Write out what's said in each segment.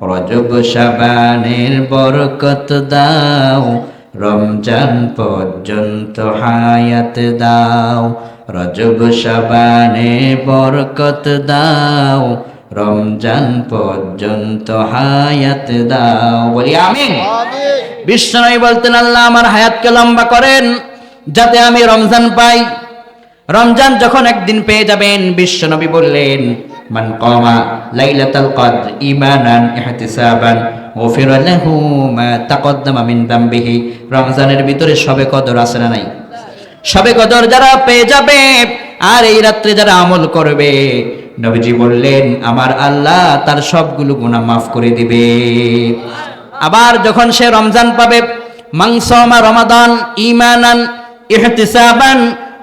রজব সাবানের বরকত দাও রমজান পর্যন্ত হায়াত দাও। রজব সাবানের বরকত দাও রমজান পর্যন্ত হায়াত দাও। বলি আমিন। বিশ্বনবী বলতেন আল্লাহ আমার হায়াতকে লম্বা করেন যাতে আমি রমজান পাই। রমজান যখন একদিন পেয়ে যাবেন বিশ্বনবী বললেন মান কমা লাইলাতাল কদর ঈমানান ইহতিসাবান গুফিরা লাহু মা তাকদ্দামা মিন দামবিহি রমজানের ভিতরে সবে কদর আছে না নাই? সবে কদর যারা পেয়ে যাবে, আর এই রাত্রে যারা আমল করবে, নবীজি বললেন, আমার আল্লাহ তার সবগুলো গুনাহ মাফ করে দিবে। আবার যখন সে রমজান পাবে মাংসমা রমাদান ঈমানান ইহতিসাবান,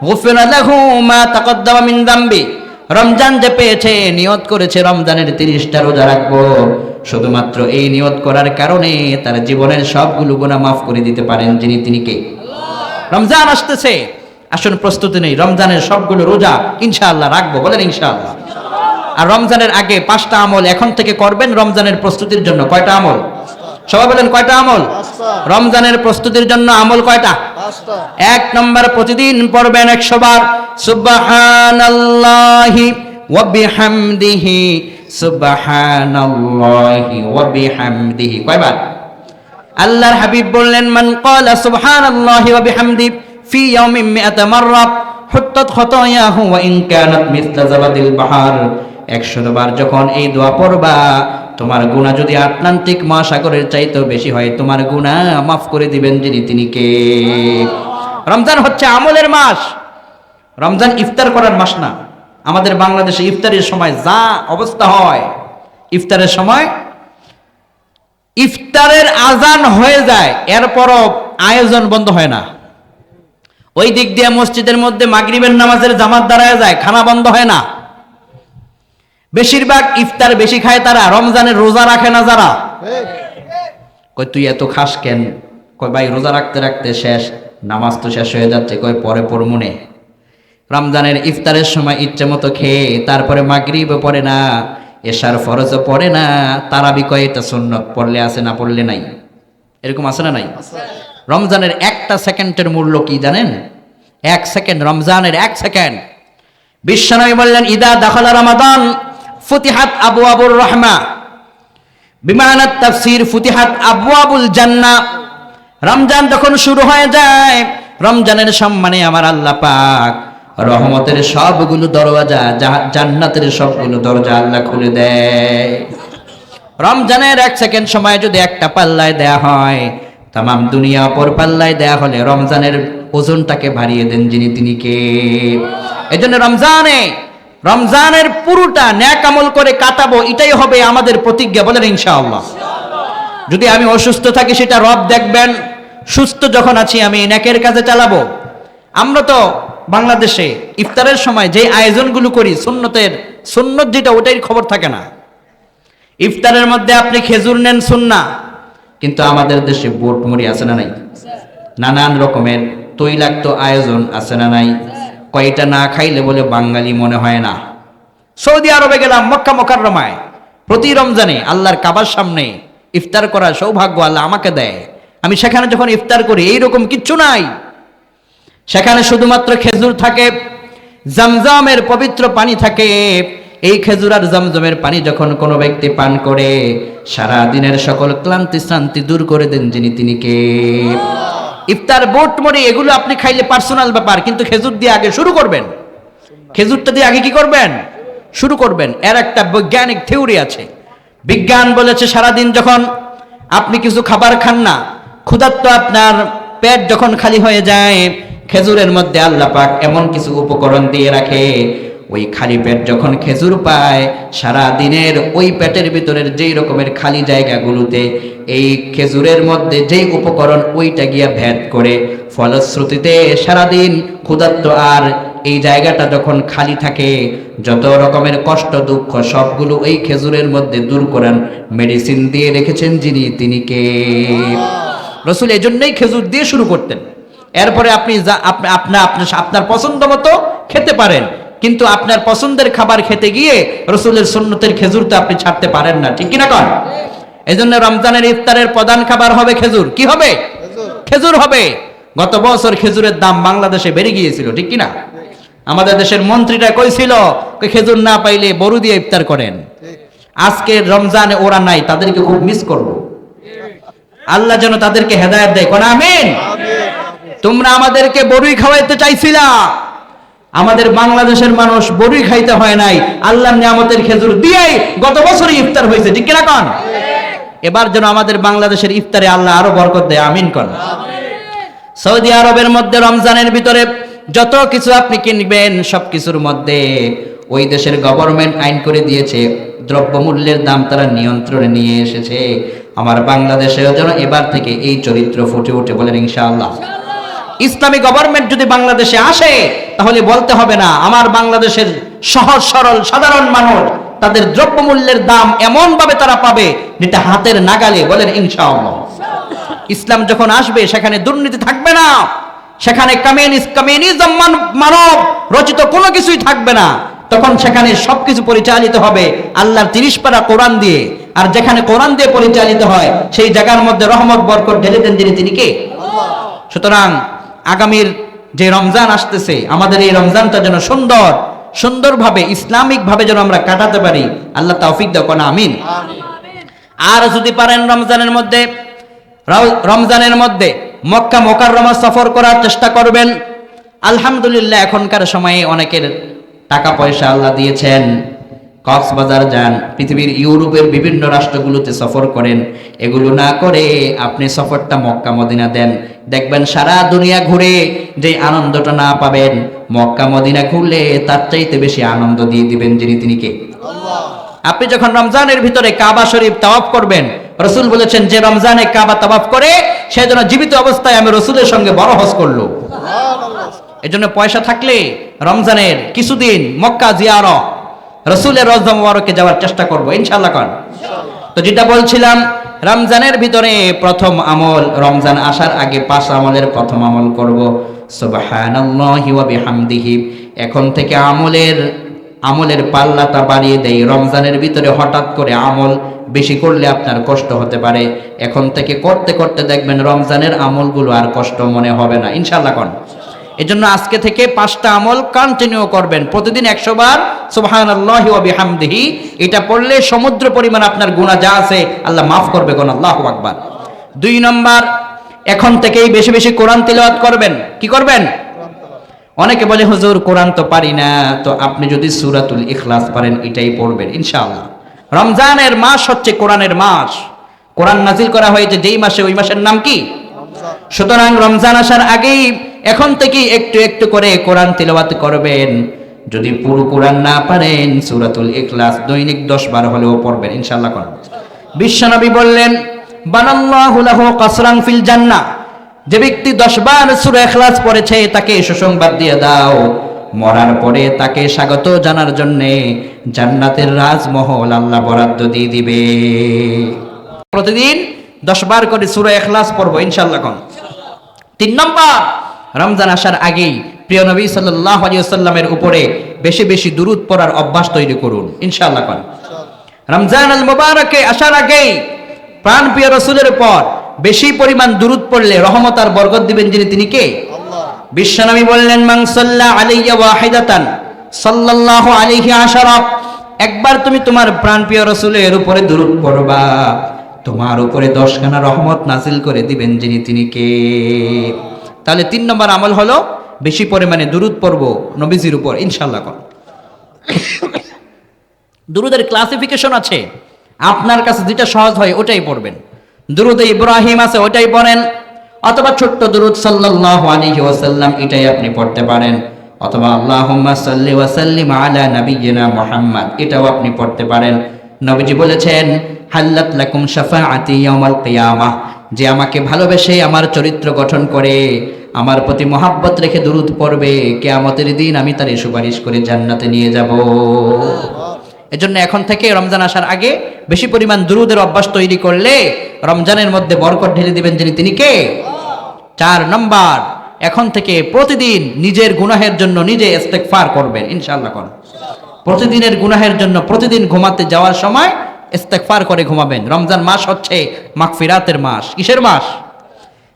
গুফিরা লাহু মা তাকদ্দামা মিন দামবি। রমজান যে পেয়েছে, নিয়ত করেছে, রমজানের তিরিশটা রোজা রাখব। শুধুমাত্র এই নিয়ত করার কারণে তার জীবনের সবগুলো গুনাহ মাফ করে দিতে পারেন যিনি তিনি কে? রমজান আসতেছে। আসুন, প্রস্তুতি নেই। রমজানের সবগুলো রোজা ইনশাআল্লাহ রাখব, বলেন ইনশাআল্লাহ। আর রমজানের আগে পাঁচটা আমল এখন থেকে করবেন, রমজানের প্রস্তুতির জন্য কয়টা আমল? সবাই বলেন কয়টা আমল? রমজানের প্রস্তুতির জন্য আমল কয়টা? এক নম্বর প্রতিদিন পড়বেন একশো বার। সুবহানাল্লাহি সুবহানাল্লাহি কয়বার? আল্লাহর হাবিব বললেন মান ক্বালা সুবহানাল্লাহি ওয়া বিহামদি ফি ইয়াউমিন মিআতা মাররা হুত্তাত খতায়াহু ওয়া ইন কানাত মিসলা বাহার। 100 বার যখন এই দোয়া পড়বা তোমার গুনাহ যদি আটলান্টিক মহাসাগরের চাইতেও বেশি হয়, তোমার গুনাহ মাফ করে দিবেন যিনি তিনি কে? রমজান হচ্ছে আমলের মাস। রমজান ইফতার করার মাস না। আমাদের বাংলাদেশে ইফতারের সময় যা অবস্থা হয়, ইফতারের সময় ইফতারের আজান হয়ে যায়, এরপরও আয়োজন বন্ধ হয় না। ওই দিক দিয়ে মসজিদের মধ্যে মাগরিবের নামাজের জামাত দাঁড়ায় যায়, খানা বন্ধ হয় না। বেশিরভাগ ইফতার বেশি খায় তারা, রমজানের রোজা রাখে না যারা? কই তুই এত খাস কেন? কই ভাই, রোজা রাখতে রাখতে শেষ, নামাজ তো শেষ হয়ে যাচ্ছে কই পরে পড়মুনে রমজানের ইফতারের সময় ইচ্ছে মতো খেয়ে, তারপরে মাগরিবও পড়ে না, এশার ফরজও পড়ে না, তারাবি কয়, এটা সুন্নত, পড়লে আছে না পড়লে নাই। এরকম আছে না নাই? রমজানের একটা সেকেন্ডের মূল্য কি জানেন? এক সেকেন্ড, রমজানের এক সেকেন্ড। বিশ্বনবী বললেন, ইদা দাখলা রমাদান। ফুতিহাত আবু আবুর রহমা। বিমানাত তাফসির ফুতিহাত আবু আবুল জান্না। রমজান যখন শুরু হয়ে যায়, রমজানের সম্মানে আমার আল্লাহ পাক রহমতের সবগুলো দরওয়াজা জান্নাতের সবগুলো দরজা আল্লাহ খুলে দেয়। রমজানের এক সেকেন্ড সময় যদি একটা পাল্লায় দেয়া হয়, তামাম দুনিয়া অপর পাল্লায় দেয়া হলে রমজানের ওজনটাকে ভারিয়ে দেন যিনি, তিনি কে? এজন্য রমজানে রমজানের পুরোটা ন্যাক আমল করে কাটাবো, এটাই হবে আমাদের প্রতিজ্ঞা, বলেন ইনশাআল্লাহ। যদি আমি অসুস্থ থাকি, সেটা রব দেখবেন, সুস্থ যখন আছি, আমি ন্যাকের কাজে চালাবো। আমরা তো বাংলাদেশে ইফতারের সময় যে আয়োজনগুলো করি, সুন্নতের, সুন্নত যেটা ওটাই খবর থাকে না। ইফতারের মধ্যে আপনি খেজুর নেন, সুন্না। কিন্তু আমাদের দেশে বোট মুড়ি আছে না নাই? নানান রকমের তৈলাক্ত আয়োজন আছে না নাই? কয়টা না খাইলে বলে বাঙালি মনে হয় না। সৌদি আরবে গেলাম মক্কা মকাররমায়। প্রতি রমজানে আল্লাহর কাবার সামনে ইফতার করার সৌভাগ্য আল্লাহ আমাকে দেয়। আমি সেখানে যখন ইফতার করি, এইরকম কিচ্ছু নাই। সেখানে শুধুমাত্র খেজুর থাকে, জমজমের পবিত্র পানি থাকে। এই খেজুর আর জমজমের পানি যখন কোনো ব্যক্তি পান করে সারা দিনের সকল ক্লান্তি শান্তি দূর করে দেন যিনি তিনি কে? ইফতার বোট মরে এগুলো আপনি খাইলে পার্সোনাল ব্যাপার, কিন্তু খেজুর দিয়ে আগে শুরু করবেন। খেজুরটা দিয়ে আগে কি করবেন? শুরু করবেন। এর একটা বৈজ্ঞানিক থিওরি আছে। বিজ্ঞান বলেছে সারাদিন যখন আপনি কিছু খাবার খান না, ক্ষুধার্ত আপনার পেট যখন খালি হয়ে যায়, খেজুরের মধ্যে আল্লাহ পাক এমন কিছু উপকরণ দিয়ে রাখে ওই খালি পেট যখন খেজুর পায় সারা দিনের ওই পেটের ভিতরের যেই রকমের খালি জায়গাগুলোতে এই খেজুরের মধ্যে যেই উপকরণ ওইটা গিয়া ভেদ করে, ফলশ্রুতিতে সারাদিন ক্ষুধার্ত আর এই জায়গাটা যখন খালি থাকে, যত রকমের কষ্ট দুঃখ সবগুলো এই খেজুরের মধ্যে দূর করেন মেডিসিন দিয়ে রেখেছেন যিনি, তিনি কে? রসুল এজন্যই খেজুর দিয়ে শুরু করতেন। এরপরে আপনি আপনি, আপনার আপনার পছন্দ মতো খেতে পারেন। কিন্তু আপনার পছন্দের খাবার খেতে গিয়ে রসুলের সুন্নতের খেজুর তো আপনি ছাড়তে পারেন না। ঠিক কিনা কন? এই জন্য রমজানের ইফতারের প্রধান খাবার হবে খেজুর। কি হবে? খেজুর। হবে। গত বছর খেজুরের দাম বাংলাদেশে বেড়ে গিয়েছিল ঠিক কিনা? আমাদের দেশের মন্ত্রীটা কইছিল খেজুর না পাইলে বড়ু দিয়ে ইফতার করেন। আজকে রমজানে ওরা নাই তাদেরকে খুব মিস করব। আল্লাহ যেন তাদেরকে হেদায়েত দেয়। কোন আমিন। তোমরা আমাদেরকে বড়ুই খাওয়াইতে চাইছিলা। আমাদের বাংলাদেশের মানুষ বড়ুই খাইতে হয় নাই। আল্লাহর নিয়ামতের খেজুর দিয়েই গত বছরই ইফতার হয়েছে। ঠিক কিনা কন? এবার যেন আমাদের বাংলাদেশের ইফতারে আল্লাহ আরও বরকত দেয়। আমিন কন। সৌদি আরবের মধ্যে রমজানের ভিতরে যত কিছু আপনি কিনবেন, সব কিছুর মধ্যে ওই দেশের গভর্নমেন্ট আইন করে দিয়েছে, দ্রব্যমূল্যের দাম তারা নিয়ন্ত্রণে নিয়ে এসেছে। আমার বাংলাদেশেও যেন এবার থেকে এই চরিত্র ফুটে উঠে বলেন ইনশাআল্লাহ। ইসলামী গভর্নমেন্ট যদি বাংলাদেশে আসে, তাহলে বলতে হবে না, আমার বাংলাদেশের সহজ, সরল, সাধারণ মানুষ, তাদের দ্রব্যমূল্যের দাম এমন ভাবে তারা পাবে যেটা হাতের নাগালে বলেন ইনশাআল্লাহ। ইসলাম যখন আসবে, সেখানে দুর্নীতি থাকবে না, সেখানে কমিউনিস্ট কমিউনিজম মানব রচিত কোনো কিছুই থাকবে না, তখন সেখানে সবকিছু পরিচালিত হবে আল্লাহর তিরিশ পারা কোরআন দিয়ে, আর যেখানে কোরআন দিয়ে পরিচালিত হয়, সেই জায়গার মধ্যে রহমত, বরকত ঢেলে দেন তিনি কে? সুতরাং আগামীর যে রমজান আসতেছে আমাদের এই রমজানটা যেন সুন্দর সুন্দরভাবে ইসলামিক ভাবে যেন আমরা কাটাতে পারি। আল্লাহ তৌফিক দাও কোন আমিন। আর যদি পারেন রমজানের মধ্যে রমজানের মধ্যে মক্কা মোকাররমা সফর করার চেষ্টা করবেন। আলহামদুলিল্লাহ এখনকার সময়ে অনেকের টাকা পয়সা আল্লাহ দিয়েছেন। কক্সবাজার যান পৃথিবীর ইউরোপের বিভিন্ন রাষ্ট্রগুলোতে সফর করেন। এগুলো না করে আপনি সফরটা মক্কা মদিনা দেন। দেখবেন সারা দুনিয়া ঘুরে যে আনন্দটা না পাবেন মক্কা মদিনা ঘুরলে তার চাইতে বেশি আনন্দ দিয়ে দিবেন যিনি তিনি কে? আপনি যখন রমজানের ভিতরে কাবা শরীফ তাওয়াফ করবেন রসুল বলেছেন যে রমজানে কাবা তাওয়াফ করে সে যেন জীবিত অবস্থায় আমি রসুলের সঙ্গে বড় হজ করল। এজন্য পয়সা থাকলে রমজানের কিছুদিন মক্কা জিয়ার রসুলের রজা মুবারকে যাওয়ার চেষ্টা করব ইনশাল্লাহ কন তো যেটা বলছিলাম রমজানের ভিতরে প্রথম আমল রমজান আসার আগে পাঁচ আমলের প্রথম আমল করব। সুবহানাল্লাহি ওয়া বিহামদিহি। এখন থেকে আমলের আমলের পাল্লাটা বাড়িয়ে দেই। রমজানের ভিতরে হঠাৎ করে আমল বেশি করলে আপনার কষ্ট হতে পারে। এখন থেকে করতে করতে দেখবেন রমজানের আমলগুলো আর কষ্ট মনে হবে না। ইনশাল্লাহ কন এজন্য আজকে থেকে পাঁচটা আমল কন্টিনিউ করবেন। প্রতিদিন একশো বার আল্লাহ বিহামদিহি। এটা পড়লে সমুদ্র পরিমাণ আপনার গুণা যা আছে আল্লাহ মাফ করবে কোন আল্লাহ আকবার। দুই নম্বর এখন থেকেই বেশি বেশি কোরআন তিলাওয়াত করবেন। কি করবেন? অনেকে বলে হুজুর কোরআন তো পারি না। তো আপনি যদি সুরাতুল ইখলাস পারেন এটাই পড়বেন ইনশাআল্লাহ। রমজানের মাস হচ্ছে কোরআনের মাস। কোরআন নাজিল করা হয়েছে যেই মাসে ওই মাসের নাম কি? সুতরাং রমজান আসার আগেই এখন থেকে একটু একটু করে কোরআন তিলাওয়াত করবেন। যদি পুরো কোরআন না পারেন, সূরাতুল ইখলাস দৈনিক 10 বার হলেও পড়বেন, ইনশাআল্লাহ কোন বিশ্বনবী বললেন, বানাল্লাহু লাহু ফিল জান্নাহ। যে ব্যক্তি 10 বার সূরা ইখলাস পড়েছে, তাকে সুসংবাদ দিয়ে দাও। মরার পরে তাকে স্বাগত জানার জন্য জান্নাতের রাজমহল আল্লাহ বরাদ্দ দিয়ে দিবে। প্রতিদিন দশ বার করে সুরা এখলাস পড়ব ইনশাল্লাহ কোন তিন নম্বর রমজান আসার আগেই প্রিয় নবী সাল্লাহ আলিয়াল্লামের উপরে বেশি বেশি দুরুদ পড়ার অভ্যাস তৈরি করুন ইনশাল্লাহ কোন রমজান আল মুবারকে আসার আগেই প্রাণ প্রিয় রসুলের উপর বেশি পরিমাণ দুরুদ পড়লে রহমত আর বরকত দিবেন যিনি তিনি কে? বিশ্বনবী বললেন মান সাল্লা আলাইয়া ওয়াহিদাতান সাল্লাল্লাহু আলাইহি আশারা একবার তুমি তোমার প্রাণপ্রিয় রসুলের উপরে দুরূদ পড়বা। তোমার উপরে দশখানা রহমত নাজিল করে দিবেন যিনি তিনি কে? তাহলে তিন নম্বর আমল হলো বেশি পরিমাণে দুরুদ পড়ব নবীজির উপর ইনশাল্লাহ কর। দুরুদের ক্লাসিফিকেশন আছে। আপনার কাছে যেটা সহজ হয় ওটাই পড়বেন। দুরুদে ইব্রাহিম আছে ওটাই পড়েন। অথবা ছোট্ট দুরুদ সাল্লাল্লাহু আলাইহি ওয়াসাল্লাম, এটাই আপনি পড়তে পারেন। অথবা আল্লাহুম্মা সাল্লি ওয়া সাল্লিম আলা নাবিয়্যিনা মুহাম্মদ, এটাও আপনি পড়তে পারেন। নবীজি বলেছেন, হাল্লাত লাকুম শাফাআতি ইয়াউমাল কিয়ামাহ যে আমাকে ভালোবেসে আমার চরিত্র গঠন করে, আমার প্রতি মহাব্বত রেখে দুরুদ পড়বে, কেয়ামতের দিন আমি তার সুপারিশ করে জান্নাতে নিয়ে যাব। এজন্য এখন থেকে রমজান আসার আগে বেশি পরিমাণ দুরুদের অভ্যাস তৈরি করলে রমজানের মধ্যে বরকত ঢেলে দিবেন যিনি, তিনি কে? চার নম্বর, এখন থেকে প্রতিদিন নিজের গুনাহের জন্য নিজে ইস্তেগফার করবেন, ইনশাআল্লাহ কোন প্রতিদিনের গুনাহের জন্য প্রতিদিন ঘুমাতে যাওয়ার সময় ইস্তেকফার করে ঘুমাবেন। রমজান মাস হচ্ছে মাগফিরাতের মাস। কিসের মাস?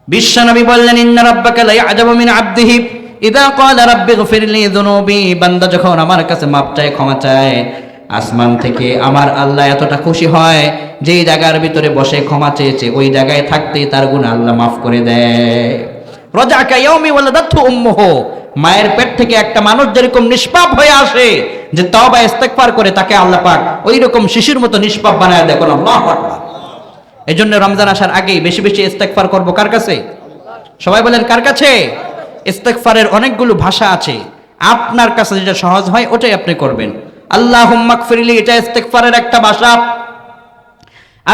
বিশ্বনবী বললেন, ইন্না রাব্বাকা লা ইয়াজাবু মিন আবদিহি। ইদা ক্বালা রাব্বি গফিরলি যুনুবি। বান্দা যখন আমার কাছে মাপ চায়, ক্ষমা চায়, আসমান থেকে আমার আল্লাহ এতটা খুশি হয়, যেই জায়গার ভিতরে বসে ক্ষমা চেয়েছে, ওই জায়গায় থাকতেই তার গুণ আল্লাহ মাফ করে দেয়। মায়ের পেট থেকে একটা মানুষ যেরকম নিষ্পাপ হয়ে আসে, যে তওবা, ইস্তেগফার করে তাকে আল্লাহ পাক ওই রকম শিশুর মতো নিষ্পাপ বানায় দেয়। এই জন্য রমজান আসার আগেই বেশি বেশি ইস্তেকফার করব কার কাছে? সবাই বলেন, কার কাছে? ইস্তেকফারের অনেকগুলো ভাষা আছে। আপনার কাছে যেটা সহজ হয়, ওটাই আপনি করবেন। আল্লাহ ফিরলি এটা ইস্তেকফারের একটা ভাষা।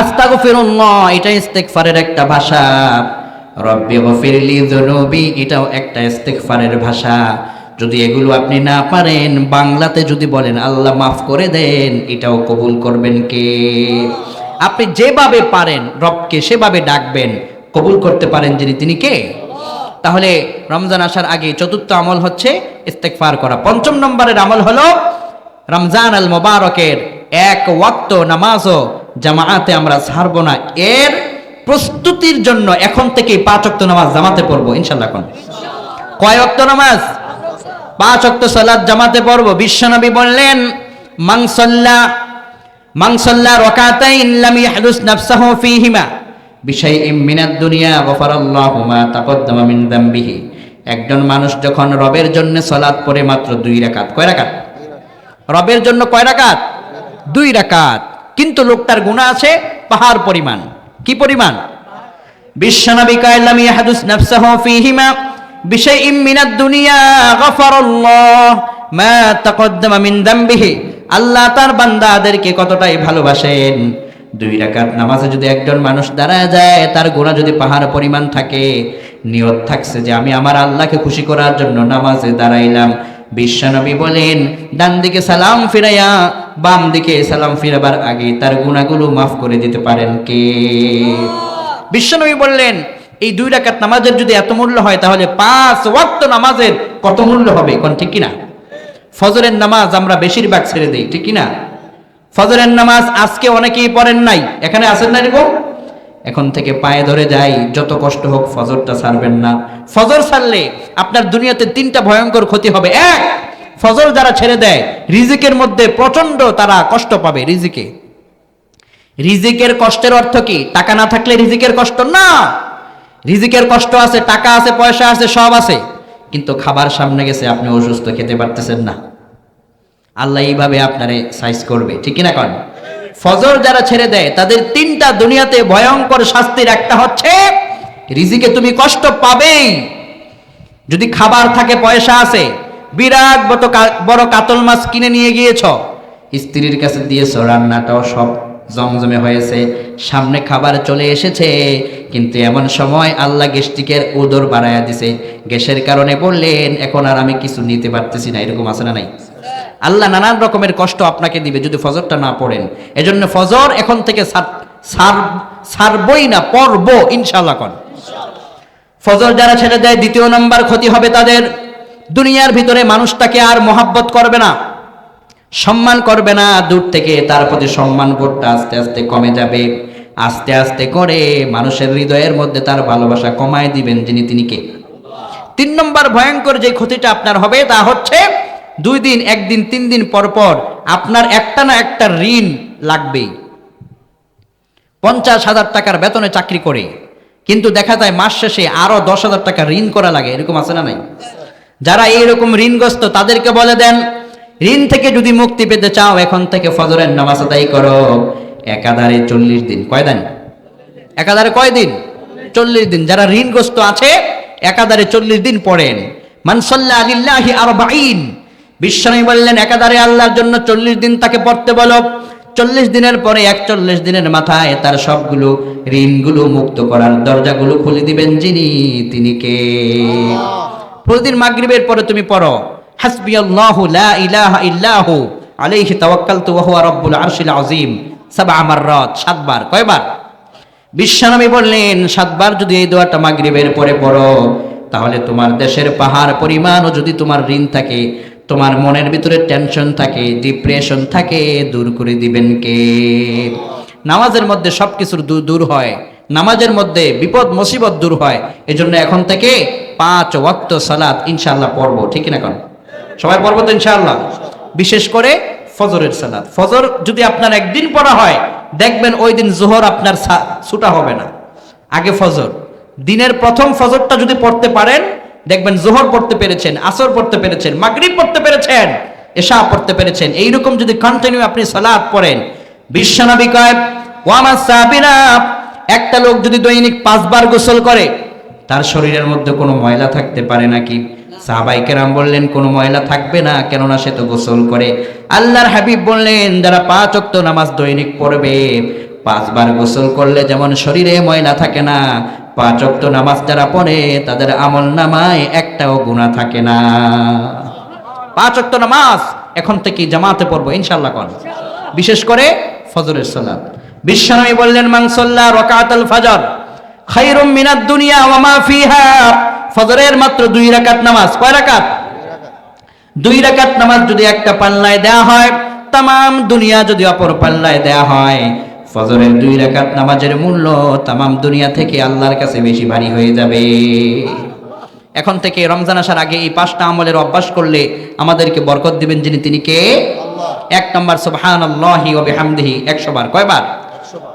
আস্তাগফিরুল্লাহ, এটা ইস্তেকফারের একটা ভাষা। রব্বি গফিরলি যুনুবি, এটাও একটা ইস্তেকফারের ভাষা। যদি এগুলো আপনি না পারেন, বাংলাতে যদি বলেন, আল্লাহ মাফ করে দেন, এটাও কবুল করবেন কে? আপনি যেভাবে পারেন, রবকে সেভাবে ডাকবেন, কবুল করতে পারেন যিনি তিনি কে? তাহলে রমজান আসার আগে চতুর্থ আমল হচ্ছে ইস্তেকফার করা। পঞ্চম নম্বরের আমল হলো রমজান আল মোবারকের এক ওয়াক্ত নামাজও জামাআতে আমরা ছাড়বো না। এর প্রস্তুতির জন্য এখন থেকেই পাঁচ ওয়াক্ত নামাজ জামাতে পড়ব ইনশাল্লাহ এখন। কয় ওয়াক্ত নামাজ? পাঁচ ওয়াক্ত সালাদ জামাতে পড়ব। বিশ্বনবী বললেন মাংসল্লা মাংসল্লা রকাতাইন লাম ইয়াহদুস নাফসাহু ফীহিমা। বিশাইইম মিনাদ দুনিয়া, গফারাল্লাহু মা তাকদ্দামা মিন যামবিহি একজন মানুষ যখন রবের জন্য সালাত পড়ে মাত্র দুই রাকাত, কয় রাকাত? রবের জন্য কয় রাকাত? দুই রাকাত। কিন্তু লোকটার গুনাহ আছে, পাহাড় পরিমাণ। কি পরিমাণ? বিশ্বনবী কায়লাম ইয়াহদুস নাফসাহু ফীহিমা বিশাইইম মিনাদ দুনিয়া, গফারাল্লাহ, মা তাকদ্দামা মিন যামবিহি আল্লাহ তার বান্দাদেরকে কতটাই ভালোবাসেন। দুই রাকাত নামাজে যদি একজন মানুষ দাঁড়ায় যায়, তার গোনা যদি পাহাড় পরিমাণ থাকে, নিয়ত থাকছে যে আমি আমার আল্লাহকে খুশি করার জন্য নামাজে দাঁড়াইলাম। বিশ্বনবী বলেন, ডান দিকে সালাম ফিরাইয়া বাম দিকে সালাম ফিরাবার আগে তার গুণাগুলো মাফ করে দিতে পারেন কে? বিশ্বনবী বললেন, এই দুই রাকাত নামাজের যদি এত মূল্য হয়, তাহলে পাঁচ ওয়াক্ত নামাজের কত মূল্য হবে? কোন ঠিক কিনা? ফজরের নামাজ আমরা বেশিরভাগ ছেড়ে দিই, ঠিক কিনা? ফজরের নামাজ আজকে অনেকেই পড়েন নাই। এখানে আছেন না এরকম? এখন থেকে পায়ে ধরে যাই, যত কষ্ট হোক ফজরটা ছাড়বেন না। ফজর ছাড়লে আপনার দুনিয়াতে তিনটা ভয়ঙ্কর ক্ষতি হবে। এক ফজর যারা ছেড়ে দেয়, রিজিকের মধ্যে প্রচণ্ড তারা কষ্ট পাবে রিজিকে। রিজিকের কষ্টের অর্থ কি? টাকা না থাকলে রিজিকের কষ্ট না। রিজিকের কষ্ট আছে, টাকা আছে, পয়সা আছে, সব আছে। কিন্তু খাবার সামনে গেছে, আপনি অসুস্থ, খেতে পারতেছেন না। আল্লাহ এইভাবে আপনারে সাইজ করবে, ঠিক না কন? ফজর যারা ছেড়ে দেয়, তাদের তিনটা দুনিয়াতে ভয়ঙ্কর শাস্তির একটা হচ্ছে, রিজিকে তুমি কষ্ট পাবেই। যদি খাবার থাকে, পয়সা আছে বিরাট বড় বড় কাতল মাছ কিনে নিয়ে গিয়েছ। স্ত্রীর কাছে দিয়েছ, রান্নাটাও সব জমজমে হয়েছে। সামনে খাবার চলে এসেছে, কিন্তু এমন সময় আল্লাহ গ্যাস্ট্রিকের উদর বাড়ায়া দিছে। গ্যাসের কারণে বললেন, এখন আর আমি কিছু নিতে পারতেছি না। এরকম আছে না নাই? আল্লাহ নানান রকমের কষ্ট আপনাকে দিবে যদি ফজরটা না পড়েন। এজন্য ফজর এখন থেকে সার- সার- সারবই না, পড়ব ইনশাল্লাহ কন ফজর যারা ছেড়ে দেয়, দ্বিতীয় নম্বর ক্ষতি হবে তাদের। দুনিয়ার ভিতরে মানুষটাকে আর মহাব্বত করবে না, সম্মান করবে না, দূর থেকে তার প্রতি সম্মান বোধটা আস্তে আস্তে কমে যাবে। আস্তে আস্তে করে মানুষের হৃদয়ের মধ্যে তার ভালোবাসা কমায় দিবেন যিনি তিনি কে? তিন নম্বর ভয়ঙ্কর যে ক্ষতিটা আপনার হবে তা হচ্ছে দুই দিন, একদিন, তিন দিন পর পর আপনার একটা না একটা ঋণ লাগবেই। পঞ্চাশ হাজার টাকার বেতনে চাকরি করে, কিন্তু দেখা যায় মাস শেষে আরও দশ হাজার টাকা ঋণ করা লাগে, এরকম আছে না নাই? যারা এইরকম ঋণগ্রস্ত, তাদেরকে বলে দেন, ঋণ থেকে যদি মুক্তি পেতে চাও, এখন থেকে ফজরের নামাজ আদায় করো। একাধারে চল্লিশ দিন। কয় দিন? একাধারে কয় দিন? চল্লিশ দিন। যারা ঋণগ্রস্ত আছে, একাধারে চল্লিশ দিন পড়েন। মানসল্লা আলিল্লাহি আর বাইন বিশ্বনবী বললেন, একাধারে আল্লাহর জন্য চল্লিশ দিন তাকে পড়তে বলো। চল্লিশ দিনের পরে একচল্লিশ দিনের মাথায় তার সবগুলো ঋণগুলো মুক্ত করার দরজাগুলো খুলে দিবেন যিনি, তিনি কে? প্রতিদিন মাগরিবের পরে তুমি পড়ো হাসবি আল্লাহু লা ইলাহা ইল্লাহু আলাইহি তাওয়াক্কালতু ওয়া হুয়া রাব্বুল আরশিল আযীম। সাবআ মাররাত, সাতবার, কয়বার? বিশ্বনবী বললেন, সাতবার যদি এই দোয়াটা মাগরিবের পরে পড়ো, তাহলে তোমার দেশের পাহাড় পরিমাণও যদি তোমার ঋণ থাকে, তোমার মনের ভিতরে টেনশন থাকে, ডিপ্রেশন থাকে, দূর করে দিবেন কে? নামাজের মধ্যে সব কিছুর দূর হয়, নামাজের মধ্যে বিপদ মুসিবত দূর হয়, এজন্য এখন থেকে পাঁচ ওয়াক্ত সালাত ইনশাল্লাহ পড়ব, ঠিক না কোন? সবাই পড়ব তো ইনশাআল্লাহ? বিশেষ করে ফজরের সালাত। ফজর যদি আপনার একদিন পড়া হয়, দেখবেন ওই দিন জোহর আপনার ছুটা হবে না। আগে ফজর। দিনের প্রথম ফজরটা যদি পড়তে পারেন, দেখবেন জোহর পড়তে পেরেছেন, আসর পড়তে পেরেছেন, মাগরিব পড়তে পেরেছেন, এশা পড়তে পেরেছেন, এইরকম যদি কন্টিনিউ আপনি সালাত পড়েন, বিশ্বনবী কয় ওয়ামা সাবিনা একটা লোক যদি দৈনিক পাঁচবার গোসল করে তার শরীরের মধ্যে কোনো ময়লা থাকতে পারে নাকি? সাহাবাই কেরাম বললেন, কোনো ময়লা থাকবে না, কেননা সে তো গোসল করে। আল্লাহর হাবিব বললেন, যারা পাঁচ অক্ত নামাজ দৈনিক পড়বে, পাঁচবার গোসল করলে যেমন শরীরে ময়লা থাকে না, পাঁচ অক্ত নামাজ যারা পড়ে, তাদের আমল নামায় একটাও গুণা থাকে না। পাঁচ অক্ত নামাজ এখন থেকে জামাতে পড়ব ইনশাল্লাহ কন। বিশেষ করে ফজরের সালাত। বিশ্বনবী বললেন মাংসল্লা রকাতুল ফজর খাইরুম মিনাদ দুনিয়া ওয়া মা ফিহা। ফজরের মাত্র দুই রাকাত নামাজ। কয় রাকাত? দুই রাকাত নামাজ যদি একটা পাল্লায় দেয়া হয় তামাম দুনিয়া যদি অপর পাল্লায় দেয়া হয় ফজরের দুই রাকাত নামাজের মূল্য তামাম দুনিয়া থেকে আল্লাহর কাছে বেশি ভারী হয়ে যাবে। এখন থেকে রমজান আসার আগে এই পাঁচটা আমলের অভ্যাস করলে আমাদেরকে বরকত দিবেন যিনি তিনি কে? এক নম্বর সুবহানাল্লাহি ওয়া বিহামদিহি 100 বার। কয়বার?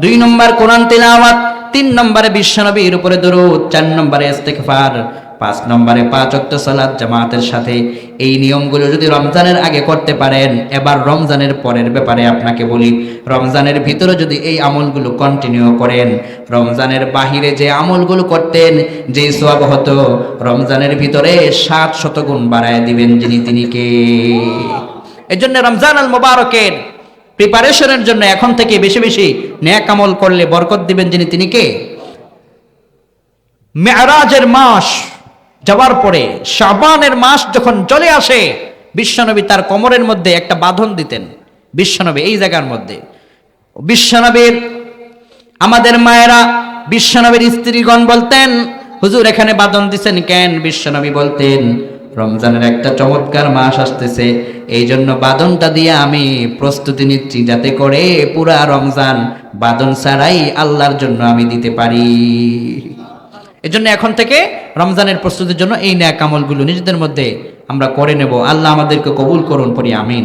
দুই নম্বর কোরআন তেলাওয়াত। তিন নম্বরে বিশ্বনবীর উপরে দরুদ, চার নম্বরে ইস্তেগফার, পাঁচ নম্বরে পাঁচ ওয়াক্ত সালাত জামাতের সাথে। এই নিয়মগুলো যদি রমজানের আগে করতে পারেন, এবার রমজানের পরের ব্যাপারে আপনাকে বলি, রমজানের ভিতরে যদি এই আমলগুলো কন্টিনিউ করেন, রমজানের বাহিরে যে আমলগুলো করতেন, যে সোয়াব হতো, রমজানের ভিতরে সাত শতগুণ বাড়ায় দিবেন যিনি তিনি কে? এজন্য রমজান আল মোবারকের প্রিপারেশনের জন্য এখন থেকে বেশি বেশি ন্যাক আমল করলে বরকত দিবেন যিনি, তিনি কে? মেয়ারাজের মাস যাওয়ার পরে, শাবানের মাস যখন চলে আসে, বিশ্বনবী তার কোমরের মধ্যে একটা বাঁধন দিতেন, বিশ্বনবী এই জায়গার মধ্যে। বিশ্বনবীর আমাদের মায়েরা বিশ্বনবীর স্ত্রীগণ বলতেন, হুজুর এখানে বাঁধন দিছেন কেন? বিশ্বনবী বলতেন রমজানের একটা চমৎকার মাস আসতেছে। এই জন্য বাদনটা দিয়ে আমি প্রস্তুতি নিচ্ছি যাতে করে পুরা রমজান বাদন ছাড়াই আল্লাহর জন্য আমি দিতে পারি। এই জন্য এখন থেকে রমজানের প্রস্তুতির জন্য এই ন্যাক আমলগুলো নিজেদের মধ্যে আমরা করে নেব। আল্লাহ আমাদেরকে কবুল করুন পরি আমিন।